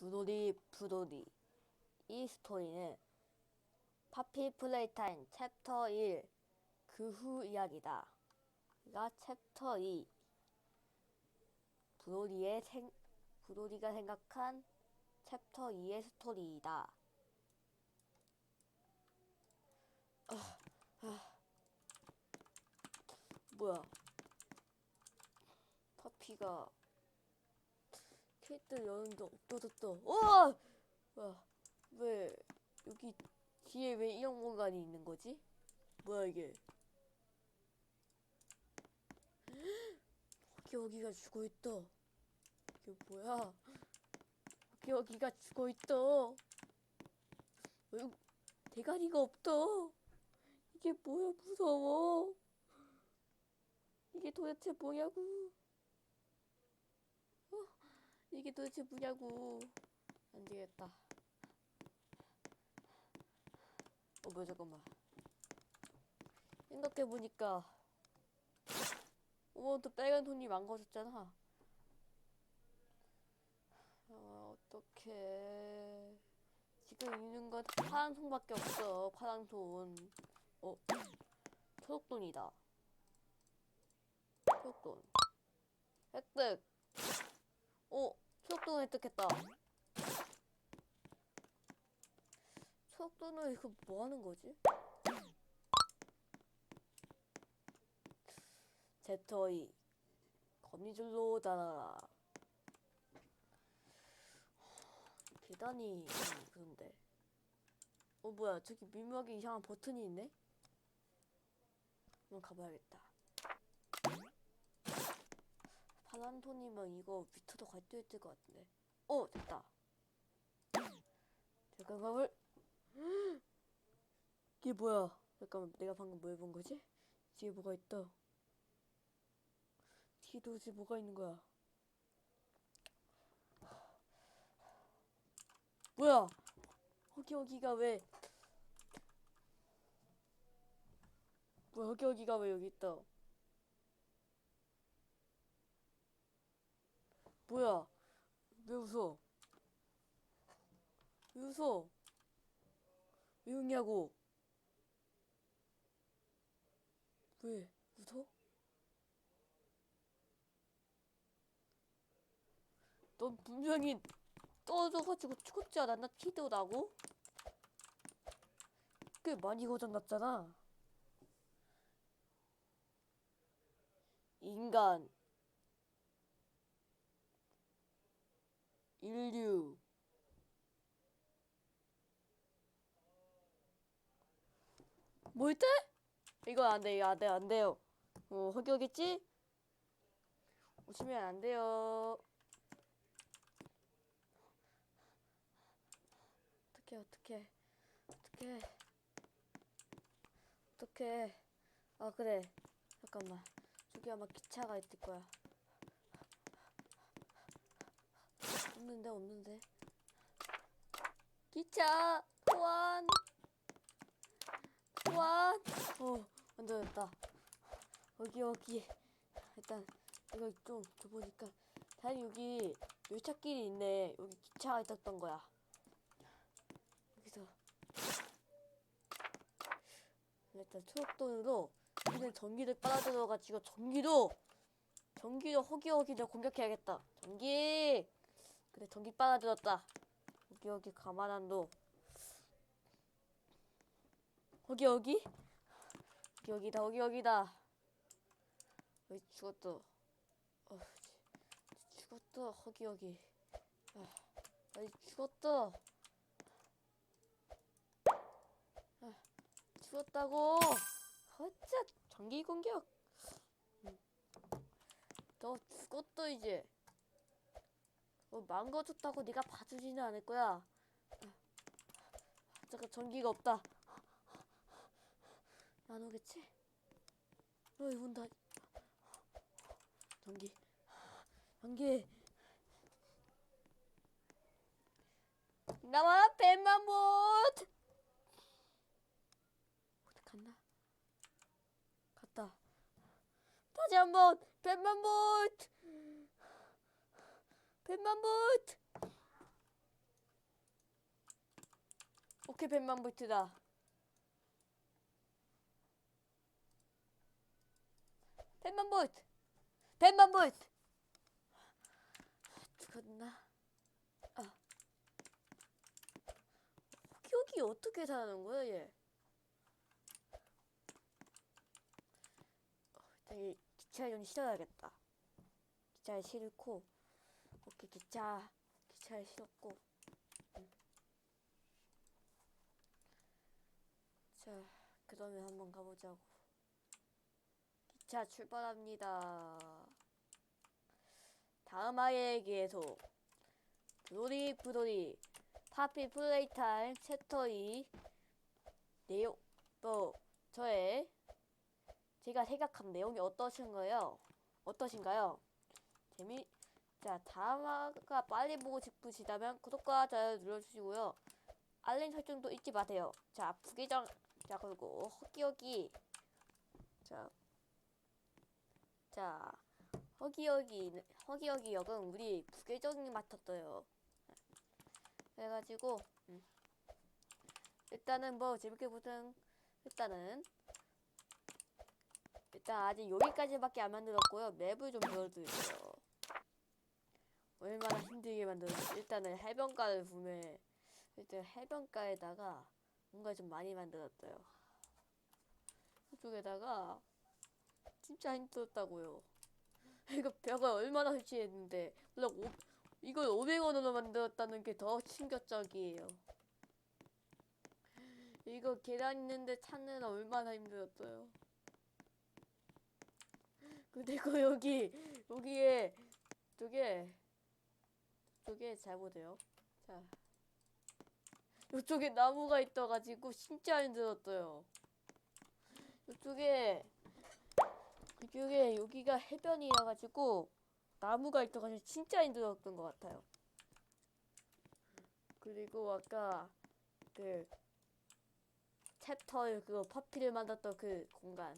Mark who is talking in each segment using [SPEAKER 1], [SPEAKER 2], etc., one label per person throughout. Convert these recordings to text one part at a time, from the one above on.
[SPEAKER 1] 부도리 부도리 이 스토리는 파피 플레이타임 챕터 1 그 후 이야기다. 가 챕터 2 부도리의 생 부도리가 생각한 챕터 2의 스토리이다. 아, 아. 뭐야? 파피가 캐릭터 여는데 없어졌다. 우와! 뭐야? 왜 여기 뒤에 왜 이런 공간이 있는 거지? 뭐야 이게? 여기 여기가 죽어 있다. 이게 뭐야? 여기 여기가 죽어 있다. 왜 대가리가 없다. 이게 뭐야 무서워. 이게 도대체 뭐냐고. 어, 이게 도대체 뭐냐고. 안 되겠다. 어, 뭐야, 잠깐만. 생각해보니까, 어머, 또 빨간 손이 망가졌잖아. 아, 어떡해. 지금 있는 건 파란 손밖에 없어. 파란 손. 어, 초록돈이다. 초록돈. 획득. 어, 초록돈을 획득했다. 초록돈을 이거 뭐 하는 거지? 제터이 거미줄로 달아라. 계단이 좀 그런데. 어 뭐야 저기 미묘하게 이상한 버튼이 있네? 한번 가봐야겠다. 파란 톤이면 이거 밑으로 갈수 있을 것 같은데. 어 됐다. 잠깐 가볼. 이게 뭐야? 잠깐만 내가 방금 뭘 본 거지? 뒤에 뭐가 있다. 뒤에 도대체 뭐가 있는 거야? 뭐야? 허기 허기가 왜? 뭐야 허기 허기가 왜 여기 있다? 뭐야? 왜 웃어? 왜 웃어? 왜 웃냐고? 왜 웃어? 넌 분명히 떨어져가지고 죽었지 않았나? 티도 나고? 꽤 많이 고장났잖아. 인간, 인류, 뭐 있대? 이거 안 돼, 이거 안 돼, 안 돼요. 어, 허기겠지? 오시면 안 돼요. 어떡해, 어떡해, 어떡해, 어떡해. 아, 그래. 잠깐만. 저기 아마 기차가 있을 거야. 없는데, 없는데. 기차! 소환! 소환! 어, 완전 됐다. 여기, 여기. 일단, 이거 좀 줘보니까. 다행히 여기 열차길이 있네. 여기 기차가 있었던 거야. 여기서. 일단 초록돈으로 그냥 전기를 빨아들여가지고 전기로 전기로 허기허기를 공격해야겠다. 전기. 그래 전기 빨아들였다. 허기허기 가만 안 둬. 허기허기? 허기허기다 허기허기다. 어이 죽었다. 어, 죽었다 허기허기. 아, 아이 죽었다. 아, 죽었다고. 허짜 전기 공격. 음. 너 죽었다 이제. 어, 망가졌다고 네가 봐주지는 않을 거야. 아, 잠깐 전기가 없다. 안 오겠지? 어, 이거 온다. 전기. 전기. 나와 뱀만 못. 어디 갔나? 갔다. 다시 한번 뱀만 못. 뱀만 못. 오케이 100만 볼트다. 백만 볼트. 백만 볼트. 죽었나? 아. 여기 어떻게 사는 거야, 얘? 어, 일단 이 기차에 좀 실어야겠다. 기차에 실고, 오케이, 기차, 기차에 실었고. 음. 자, 그 다음에 한번 가보자고. 기차 출발합니다. 다음 아이의 계속. 부도리, 부도리. 파피 플레이타임 챕터 2. 내용, 뭐, 저의, 제가 생각한 내용이 어떠신가요? 어떠신가요? 재미, 자, 다음 화가 빨리 보고 싶으시다면 구독과 좋아요 눌러주시고요. 알림 설정도 잊지 마세요. 자, 부계정, 자, 그리고 허기허기. 자, 자, 허기허기, 허기허기 역은 우리 부계정이 맡았어요. 그래가지고, 음. 일단은 뭐 재밌게 보든, 일단은, 일단 아직 여기까지밖에 안 만들었고요. 맵을 좀 보여드릴게요. 얼마나 힘들게 만들었지. 일단은 해변가를 구매, 일단 해변가에다가 뭔가 좀 많이 만들었어요. 이쪽에다가 진짜 힘들었다고요. 이거 벽을 얼마나 설치했는데 물론 오, 이걸 500원으로 만들었다는 게 더 충격적이에요. 이거 계단 있는데 찾느라 얼마나 힘들었어요. 그리고 여기 여기에 저게 저게 잘 보세요. 자 이쪽에 나무가 있어가지고 진짜 힘들었어요. 이쪽에 이쪽에 여기가 해변이라 가지고 나무가 있어가지고 진짜 힘들었던 것 같아요. 그리고 아까 그 챕터 그거 퍼피를 만들었던 그 공간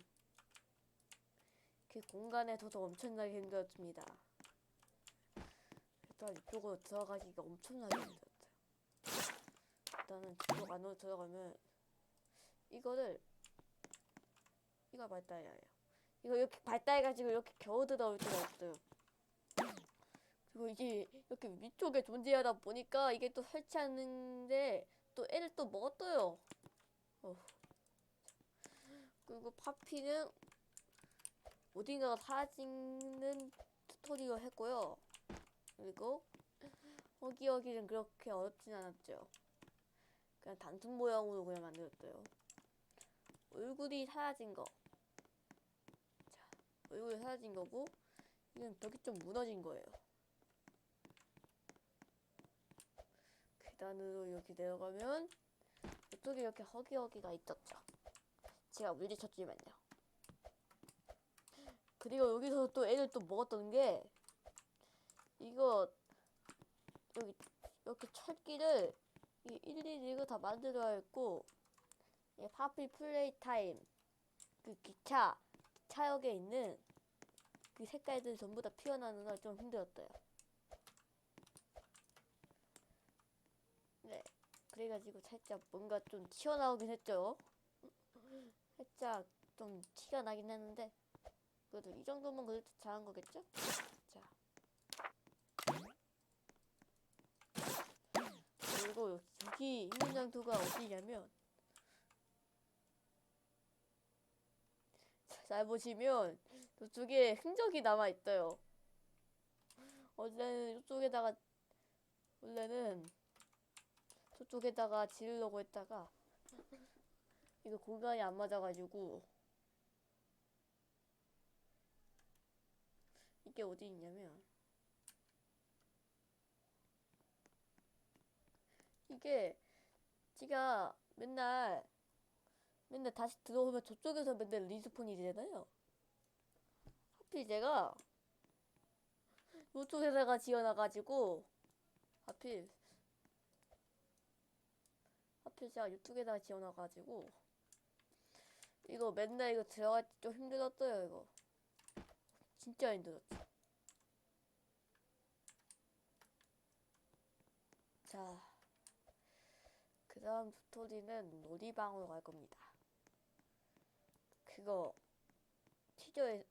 [SPEAKER 1] 그 공간에서도 엄청나게 힘들었습니다. 일단 이쪽으로 들어가기가 엄청나게 힘들었어요. 일단은 이쪽 안으로 들어가면 이거를 이거 발달해요. 이거 이렇게 발달해가지고 이렇게 겨우 들어올 수가 없어요. 그리고 이게 이렇게 위쪽에 존재하다 보니까 이게 또 설치하는데 또 애를 또 먹었어요. 어. 그리고 파피는 어딘가가 사라지는 튜토리얼 했고요. 그리고 허기허기는 그렇게 어렵진 않았죠. 그냥 단순 모양으로 그냥 만들었어요. 얼굴이 사라진 거. 자, 얼굴이 사라진 거고, 이건 벽이 좀 무너진 거예요. 계단으로 이렇게 내려가면, 이쪽에 이렇게 허기허기가 있었죠. 제가 물리쳤지만요. 그리고 여기서 또 애를 또 먹었던 게, 이거, 여기, 이렇게 철기를, 이 일일이 이거 다 만들어야 했고, 예, 파피 플레이 타임 그 기차 기차역에 있는 그 색깔들 전부 다 피어나느라 좀 힘들었어요. 네, 그래가지고 살짝 뭔가 좀 튀어나오긴 했죠. 살짝 좀 티가 나긴 했는데 그래도 이 정도면 그래도 잘한 거겠죠? 자. 그리고 여기 있는 장소가 어디냐면 잘 보시면 저쪽에 흔적이 남아 있어요. 원래는 이쪽에다가 원래는 저쪽에다가 지으려고 했다가 이거 공간이 안 맞아가지고 이게 어디 있냐면 이게 제가 맨날 맨날 다시 들어오면 저쪽에서 맨날 리스폰이 되잖아요. 하필 제가 이쪽에다가 지어놔가지고 하필 하필 제가 이쪽에다가 지어놔가지고 이거 맨날 이거 들어갈 때 좀 힘들었어요 이거 진짜 힘들었죠. 자그 다음 스토리는 놀이방으로 갈 겁니다. 그거 티저에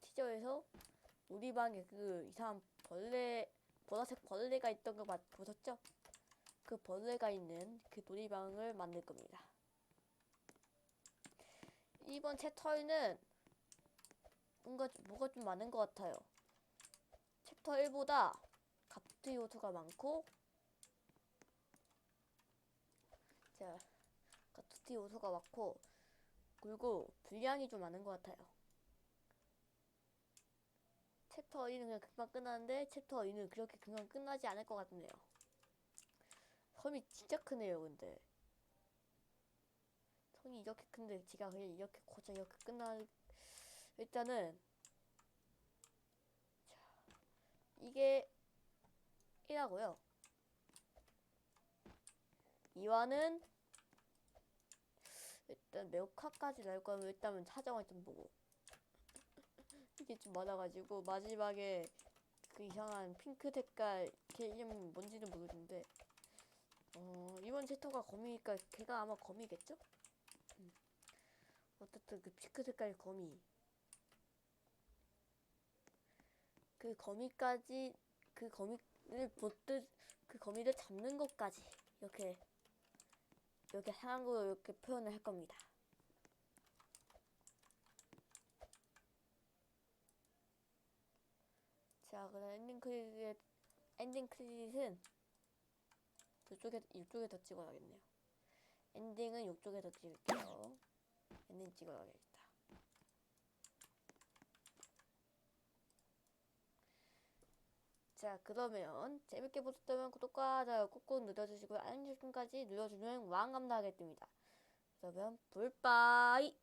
[SPEAKER 1] 티저에서 놀이방에 그 이상한 벌레 보라색 벌레가 있던 거 봤, 보셨죠? 그 벌레가 있는 그 놀이방을 만들 겁니다. 이번 챕터에는 뭔가 좀- 뭐가 좀 많은 것 같아요. 챕터 1보다 갑투 요소가 많고 자 갑투 요소가 많고 그리고 분량이 좀 많은 것 같아요. 챕터 1은 그냥 금방 끝나는데 챕터 2는 그렇게 금방 끝나지 않을 것 같네요. 섬이 진짜 크네요, 근데. 성이 이렇게 큰데 제가 그냥 이렇게 고작 이렇게 끝나 일단은 자, 이게 1하고요. 2화는 일단 메오카까지 나올 거면 일단은 사정을 좀 보고 이게 좀 많아가지고 마지막에 그 이상한 핑크 색깔 걔 이름 뭔지는 모르겠는데 어 이번 챕터가 거미니까 걔가 아마 거미겠죠? 음. 어쨌든 그 핑크 색깔 거미 그 거미까지 그 거미를 보듯 그 거미를 잡는 것까지 이렇게 이렇게 상황으로 이렇게 표현을 할 겁니다. 자, 그럼 엔딩 크레딧 엔딩 크레딧은 이쪽에 이쪽에 더 찍어야겠네요. 엔딩은 이쪽에 더 찍을게요. 엔딩 찍어야겠다. 자, 그러면 재밌게 보셨다면 구독과 좋아요 꾹꾹 눌러주시고 알림 설정까지 눌러주면 왕 감사하겠습니다. 그러면 불빠이